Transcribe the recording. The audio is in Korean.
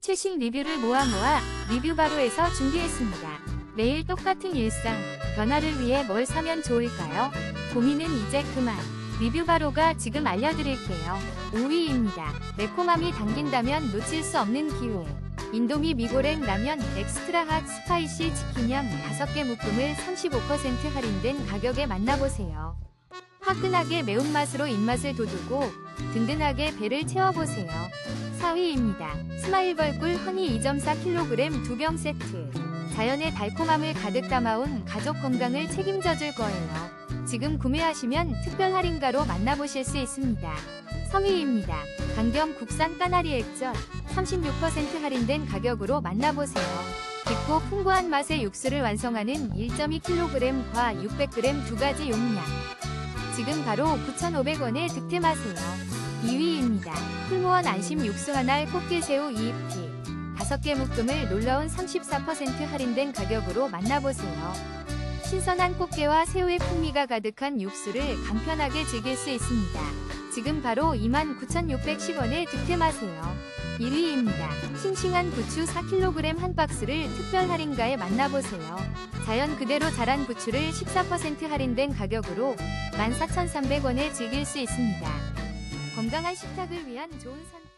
최신 리뷰를 모아 모아 리뷰 바로에서 준비했습니다. 매일 똑같은 일상, 변화를 위해 뭘 사면 좋을까요? 고민은 이제 그만. 리뷰 바로가 지금 알려드릴게요. 5위입니다. 매콤함이 당긴다면 놓칠 수 없는 기회. 인도미 미고랭 라면 엑스트라 핫 스파이시 치킨형 5개 묶음을 35% 할인된 가격에 만나보세요. 화끈하게 매운맛으로 입맛을 돋우고 든든하게 배를 채워보세요. 4위입니다. 스마일벌꿀 허니 2.4kg 2병 세트. 자연의 달콤함을 가득 담아온 가족 건강을 책임져 줄 거예요. 지금 구매하시면 특별 할인가로 만나보실 수 있습니다. 3위입니다. 강경 국산 까나리 액젓 36% 할인된 가격으로 만나보세요. 깊고 풍부한 맛의 육수를 완성하는 1.2kg과 600g 두 가지 용량. 지금 바로 9,500원에 득템하세요. 2위입니다. 풀무원 안심 육수 한알 꽃게새우 2입기. 5개 묶음을 놀라운 34% 할인된 가격으로 만나보세요. 신선한 꽃게와 새우의 풍미가 가득한 육수를 간편하게 즐길 수 있습니다. 지금 바로 29,610원에 득템하세요. 1위입니다. 싱싱한 부추 4kg 한 박스를 특별 할인가에 만나보세요. 자연 그대로 자란 부추를 14% 할인된 가격으로 14,300원에 즐길 수 있습니다. 건강한 식탁을 위한 좋은 선택.